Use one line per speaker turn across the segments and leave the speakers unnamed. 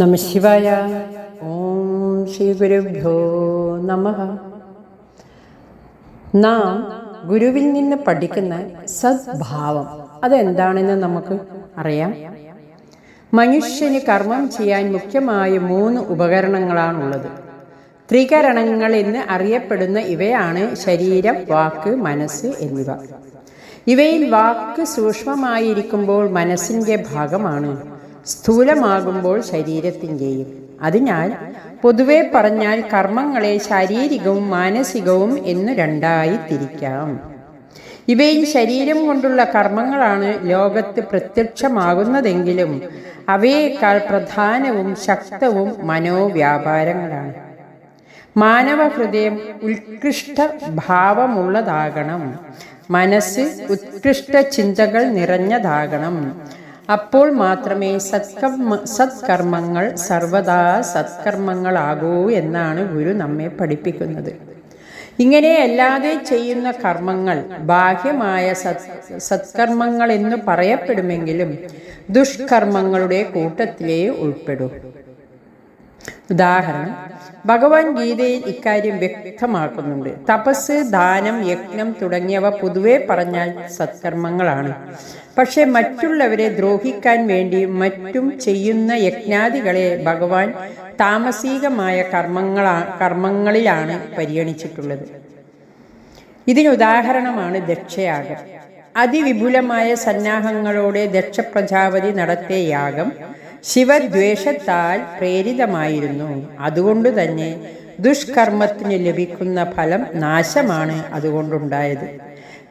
നമ ശിവായ ഓം ശ്രീ ഗുരുഭ്യോ നമ നാം ഗുരുവിൽ നിന്ന് പഠിക്കുന്ന സദ്ഭാവം അതെന്താണെന്ന് നമുക്ക് അറിയാം. മനുഷ്യന് കർമ്മം ചെയ്യാൻ മുഖ്യമായ മൂന്ന് ഉപകരണങ്ങളാണുള്ളത്. ത്രികരണങ്ങൾ എന്ന് അറിയപ്പെടുന്ന ഇവയാണ് ശരീരം വാക്ക് മനസ്സ് എന്നിവ. ഇവയിൽ വാക്ക് സൂക്ഷ്മമായിരിക്കുമ്പോൾ മനസ്സിന്റെ ഭാഗമാണ്. സ്ഥൂലമാകുമ്പോൾ ശരീരത്തിന്റെയും. അതിനാൽ പൊതുവെ പറഞ്ഞാൽ കർമ്മങ്ങളെ ശാരീരികവും മാനസികവും എന്നു രണ്ടായി തിരിക്കാം ഇവയിൽ ശരീരം കൊണ്ടുള്ള കർമ്മങ്ങളാണ് ലോകത്ത് പ്രത്യക്ഷമാകുന്നതെങ്കിലും അവയേക്കാൾ പ്രധാനവും ശക്തവും മനോവ്യാപാരങ്ങളാണ്. മാനവ ഹൃദയം ഉത്കൃഷ്ട ഭാവമുള്ളതാകണം. മനസ്സ് ഉത്കൃഷ്ട ചിന്തകൾ നിറഞ്ഞതാകണം. അപ്പോൾ മാത്രമേ സത്കർമ്മ സത്കർമ്മങ്ങൾ സർവദാ സത്കർമ്മങ്ങളാകൂ എന്നാണ് ഗുരു നമ്മെ പഠിപ്പിക്കുന്നത്. ഇങ്ങനെ അല്ലാതെ ചെയ്യുന്ന കർമ്മങ്ങൾ ബാഹ്യമായ സത് സത്കർമ്മങ്ങൾ എന്ന് പറയപ്പെടുമെങ്കിലും ദുഷ്കർമ്മങ്ങളുടെ കൂട്ടത്തിലേ ഉൾപ്പെടൂ. ഉദാഹരണം ഭഗവാൻ ഗീതയിൽ ഇക്കാര്യം വ്യക്തമാക്കുന്നുണ്ട്. തപസ് ദാനം യജ്ഞം തുടങ്ങിയവ പൊതുവെ പറഞ്ഞാൽ സത്കർമ്മങ്ങളാണ്. പക്ഷെ മറ്റുള്ളവരെ ദ്രോഹിക്കാൻ വേണ്ടി മറ്റും ചെയ്യുന്ന യജ്ഞാദികളെ ഭഗവാൻ താമസികമായ കർമ്മങ്ങളാ കർമ്മങ്ങളിലാണ് പരിഗണിച്ചിട്ടുള്ളത്. ഇതിനുദാഹരണമാണ് ദക്ഷയാഗം. അതിവിപുലമായ സന്നാഹങ്ങളോടെ ദക്ഷ പ്രജാപതി നടത്തിയ യാഗം ശിവദ്വേഷത്താൽ പ്രേരിതമായിരുന്നു. അതുകൊണ്ട് തന്നെ ദുഷ്കർമ്മത്തിന് ലഭിക്കുന്ന ഫലം നാശമാണ് അതുകൊണ്ടുണ്ടായത്.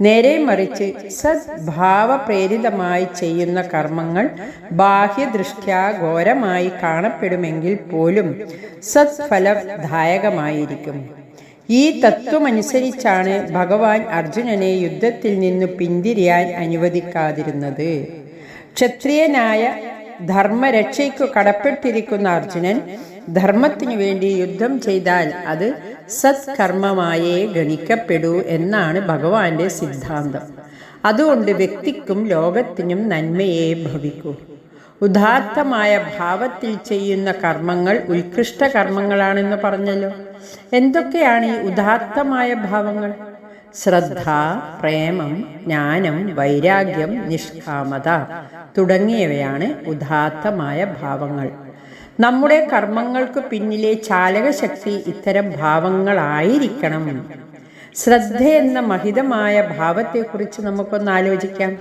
നേരെ മറിച്ച് സദ്ഭാവ പ്രേരിതമായി ചെയ്യുന്ന കർമ്മങ്ങൾ ബാഹ്യദൃഷ്ട്യാ ഘോരമായി കാണപ്പെടുമെങ്കിൽ പോലും സത്ഫലദായകമായിരിക്കും. ഈ തത്വമനുസരിച്ചാണ് ഭഗവാൻ അർജുനനെ യുദ്ധത്തിൽ നിന്ന് പിന്തിരിയാൻ അനുവദിക്കാതിരുന്നത്. ക്ഷത്രിയനായ ധർമ്മരക്ഷയ്ക്കു കടപ്പെട്ടിരിക്കുന്ന അർജുനൻ ധർമ്മത്തിനു വേണ്ടി യുദ്ധം ചെയ്താൽ അത് സത്കർമ്മമായേ ഗണിക്കപ്പെടൂ എന്നാണ് ഭഗവാന്റെ സിദ്ധാന്തം. അതുകൊണ്ട് വ്യക്തിക്കും ലോകത്തിനും നന്മയെ ഭവിക്കൂ. ഉദാത്തമായ ഭാവത്തിൽ ചെയ്യുന്ന കർമ്മങ്ങൾ ഉത്കൃഷ്ട കർമ്മങ്ങളാണെന്ന് പറഞ്ഞല്ലോ. എന്തൊക്കെയാണ് ഈ ഉദാത്തമായ ഭാവങ്ങൾ? ശ്രദ്ധ പ്രേമം ജ്ഞാനം വൈരാഗ്യം നിഷ്കാമത തുടങ്ങിയവയാണ് ഉദാത്തമായ ഭാവങ്ങൾ. നമ്മുടെ കർമ്മങ്ങൾക്ക് പിന്നിലെ ചാലകശക്തി ഇത്തരം ഭാവങ്ങളായിരിക്കണം. ശ്രദ്ധ എന്ന മഹിതമായ ഭാവത്തെക്കുറിച്ച് നമുക്കൊന്ന് ആലോചിക്കാം.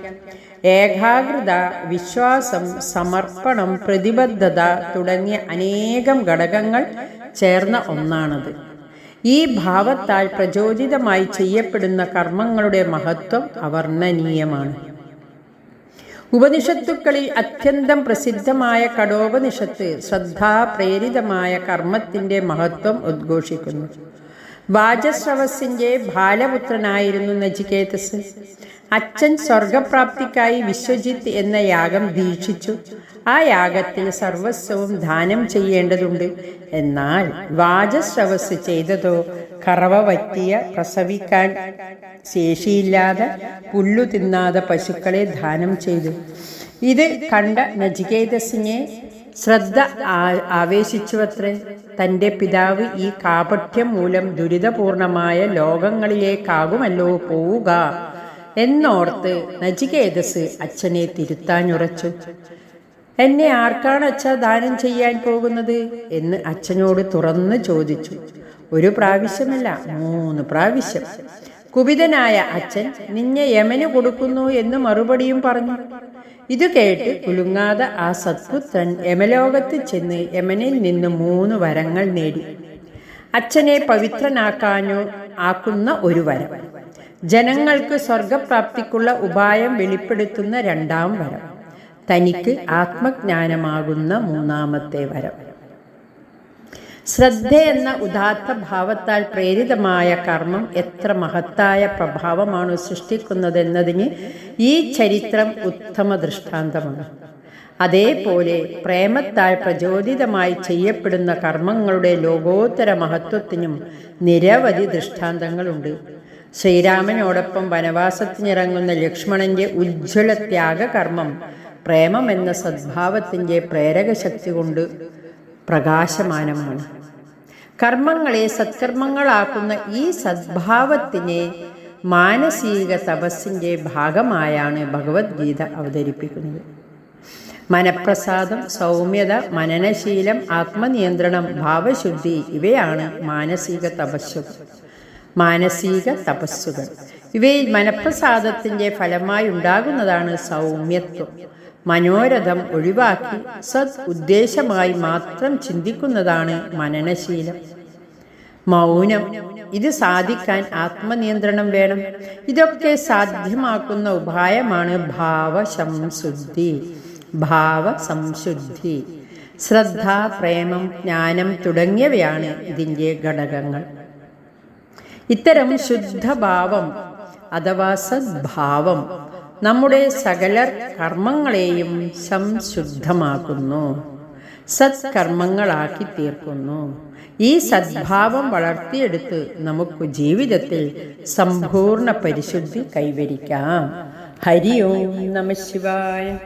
ഏകാഗ്രത വിശ്വാസം സമർപ്പണം പ്രതിബദ്ധത തുടങ്ങിയ അനേകം ഘടകങ്ങൾ ചേർന്ന ഒന്നാണത്. ഈ ഭാവത്താൽ പ്രചോദിതമായി ചെയ്യപ്പെടുന്ന കർമ്മങ്ങളുടെ മഹത്വം അവർണനീയമാണ്. ഉപനിഷത്തുക്കളിൽ അത്യന്തം പ്രസിദ്ധമായ കടോപനിഷത്ത് ശ്രദ്ധാപ്രേരിതമായ കർമ്മത്തിന്റെ മഹത്വം ഉദ്ഘോഷിക്കുന്നു. വാചസ്രവസിന്റെ ബാലപുത്രനായിരുന്നു നചികേതസ് അച്ഛൻ സ്വർഗപ്രാപ്തിക്കായി വിശ്വജിത്ത് എന്ന യാഗം ദീക്ഷിച്ചു. ആ യാഗത്തിൽ സർവസ്വവും ദാനം ചെയ്യേണ്ടതുണ്ട്. എന്നാൽ വാചസ്രവസ് ചെയ്തതോ കറവ വറ്റിയ പ്രസവിക്കാൻ ശേഷിയില്ലാതെ പുല്ലു തിന്നാതെ പശുക്കളെ ദാനം ചെയ്തു. ഇത് കണ്ട നചികേതസിനെ ശ്രദ്ധ ആവേശിച്ചുവത്രേ തന്റെ പിതാവ് ഈ കാപഠ്യം മൂലം ദുരിതപൂർണമായ ലോകങ്ങളിലേക്കാകുമല്ലോ പോവുക എന്നോർത്ത് നചികേതസ് അച്ഛനെ തിരുത്താനുറച്ചു എന്നെ ആർക്കാണ് അച്ഛ ദാനം ചെയ്യാൻ പോകുന്നത്? എന്ന് അച്ഛനോട് തുറന്ന് ചോദിച്ചു. ഒരു പ്രാവശ്യമല്ല മൂന്ന് പ്രാവശ്യം. കുപിതനായ അച്ഛൻ നിന്നെ യമന് കൊടുക്കുന്നു എന്ന് മറുപടിയും പറഞ്ഞു. ഇത് കേട്ട് കുലുങ്ങാതെ ആ സത്പുത്രൻ യമലോകത്ത് ചെന്ന് യമനിൽ നിന്ന് മൂന്ന് വരങ്ങൾ നേടി. അച്ഛനെ പവിത്രനാക്കാനോ ആക്കുന്ന ഒരു വരം. ജനങ്ങൾക്ക് സ്വർഗപ്രാപ്തിക്കുള്ള ഉപായം വെളിപ്പെടുത്തുന്ന രണ്ടാം വരം. തനിക്ക് ആത്മജ്ഞാനമാകുന്ന മൂന്നാമത്തെ വരം. ശ്രദ്ധ എന്ന ഉദാത്ത ഭാവത്താൽ പ്രേരിതമായ കർമ്മം എത്ര മഹത്തായ പ്രഭാവമാണ് സൃഷ്ടിക്കുന്നതെന്നതിന് ഈ ചരിത്രം ഉത്തമ ദൃഷ്ടാന്തമാണ്. അതേപോലെ പ്രേമത്താൽ പ്രചോദിതമായി ചെയ്യപ്പെടുന്ന കർമ്മങ്ങളുടെ ലോകോത്തര മഹത്വത്തിനും നിരവധി ദൃഷ്ടാന്തങ്ങളുണ്ട്. ശ്രീരാമനോടൊപ്പം വനവാസത്തിനിറങ്ങുന്ന ലക്ഷ്മണന്റെ ഉജ്ജ്വല ത്യാഗകർമ്മം പ്രേമം എന്ന സദ്ഭാവത്തിന്റെ പ്രേരകശക്തി കൊണ്ട് പ്രകാശമാനമാണ്. കർമ്മങ്ങളെ സത്കർമ്മങ്ങളാക്കുന്ന ഈ സദ്ഭാവത്തിനെ മാനസിക തപസ്സിന്റെ ഭാഗമായാണ് ഭഗവത്ഗീത അവതരിപ്പിക്കുന്നത്. മനപ്രസാദം സൗമ്യത മനനശീലം ആത്മനിയന്ത്രണം ഭാവശുദ്ധി ഇവയാണ് മാനസിക തപസ്സുകൾ മാനസിക തപസ്സുകൾ. ഇവയിൽ മനപ്രസാദത്തിന്റെ ഫലമായി ഉണ്ടാകുന്നതാണ് സൗമ്യത്വം. മനോരഥം ഒഴിവാക്കി സത് ഉദ്ദേശമായി മാത്രം ചിന്തിക്കുന്നതാണ് മനനശീലം. മൗനം ഇത് സാധിക്കാൻ ആത്മനിയന്ത്രണം വേണം. ഇതൊക്കെ സാധ്യമാക്കുന്ന ഉപായമാണ് ഭാവസംശുദ്ധി. ഭാവസംശുദ്ധി. ശ്രദ്ധ പ്രേമം ജ്ഞാനം തുടങ്ങിയവയാണ് ഇതിന്റെ ഘടകങ്ങൾ. ഇത്തരം ശുദ്ധഭാവം അഥവാ സദ്ഭാവം നമ്മുടെ സകല കർമ്മങ്ങളെയും സംശുദ്ധമാക്കുന്നു. സത്കർമ്മങ്ങളാക്കി തീർക്കുന്നു. ഈ സദ്ഭാവം വളർത്തിയെടുത്ത് നമുക്ക് ജീവിതത്തിൽ സമ്പൂർണ പരിശുദ്ധി കൈവരിക്കാം. ഹരി ഓം നമ ശിവായ.